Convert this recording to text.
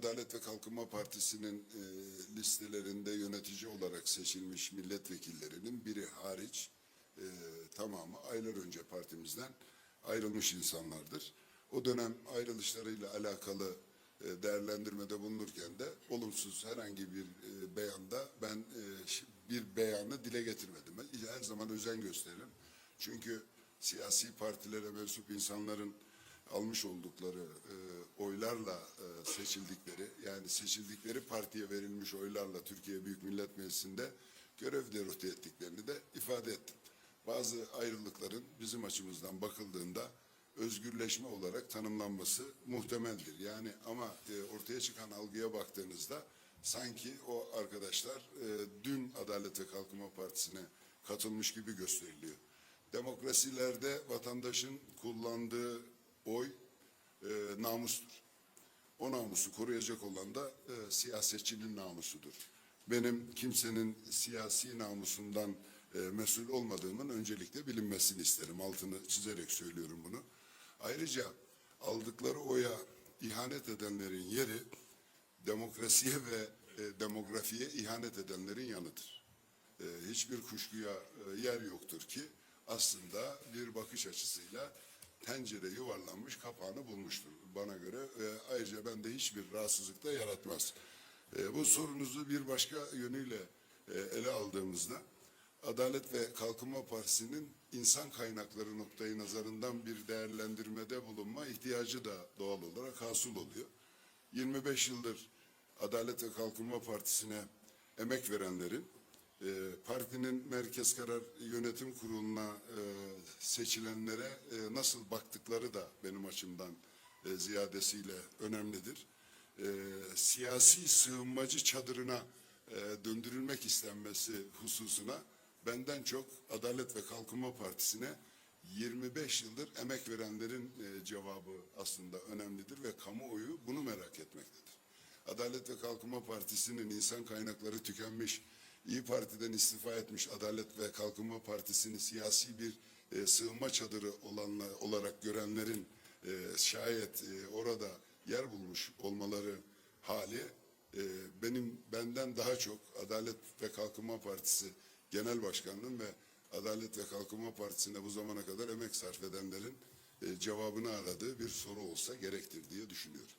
Adalet ve Kalkınma Partisi'nin e, listelerinde yönetici olarak seçilmiş milletvekillerinin biri hariç e, tamamı aylar önce partimizden ayrılmış insanlardır. O dönem ayrılışlarıyla alakalı e, değerlendirmede bulunurken de olumsuz herhangi bir e, beyanda ben e, bir beyanı dile getirmedim. Ben her zaman özen gösteririm. Çünkü siyasi partilere mensup insanların almış oldukları e, oylarla e, seçildikleri yani seçildikleri partiye verilmiş oylarla Türkiye Büyük Millet Meclisi'nde görev deruhte ettiklerini de ifade ettim. Bazı ayrılıkların bizim açımızdan bakıldığında özgürleşme olarak tanımlanması muhtemeldir. Yani ama e, ortaya çıkan algıya baktığınızda sanki o arkadaşlar e, dün Adalet ve Kalkınma Partisi'ne katılmış gibi gösteriliyor. Demokrasilerde vatandaşın kullandığı oy e, namustur. O namusu koruyacak olan da e, siyasetçinin namusudur. Benim kimsenin siyasi namusundan e, mesul olmadığımın öncelikle bilinmesini isterim. Altını çizerek söylüyorum bunu. Ayrıca aldıkları oya ihanet edenlerin yeri demokrasiye ve e, demografiye ihanet edenlerin yanıdır. E, hiçbir kuşkuya e, yer yoktur ki aslında bir bakış açısıyla tencere yuvarlanmış kapağını bulmuştur bana göre. E, ayrıca bende hiçbir rahatsızlık da yaratmaz. E, bu sorunuzu bir başka yönüyle e, ele aldığımızda Adalet ve Kalkınma Partisi'nin insan kaynakları noktayı nazarından bir değerlendirmede bulunma ihtiyacı da doğal olarak hasıl oluyor. 25 yıldır Adalet ve Kalkınma Partisi'ne emek verenlerin e, partinin merkez karar yönetim kuruluna e, seçilenlere e, nasıl baktıkları da benim açımdan e, ziyadesiyle önemlidir. E, siyasi sığınmacı çadırına e, döndürülmek istenmesi hususuna benden çok Adalet ve Kalkınma Partisi'ne 25 yıldır emek verenlerin e, cevabı aslında önemlidir ve kamuoyu bunu merak etmektedir. Adalet ve Kalkınma Partisi'nin insan kaynakları tükenmiş, İyi Parti'den istifa etmiş Adalet ve Kalkınma Partisi'ni siyasi bir e, sığınma çadırı olanla, olarak görenlerin e, şayet e, orada yer bulmuş olmaları hali e, benim benden daha çok Adalet ve Kalkınma Partisi Genel Başkanı'nın ve Adalet ve Kalkınma Partisi'ne bu zamana kadar emek sarf edenlerin e, cevabını aradığı bir soru olsa gerektir diye düşünüyorum.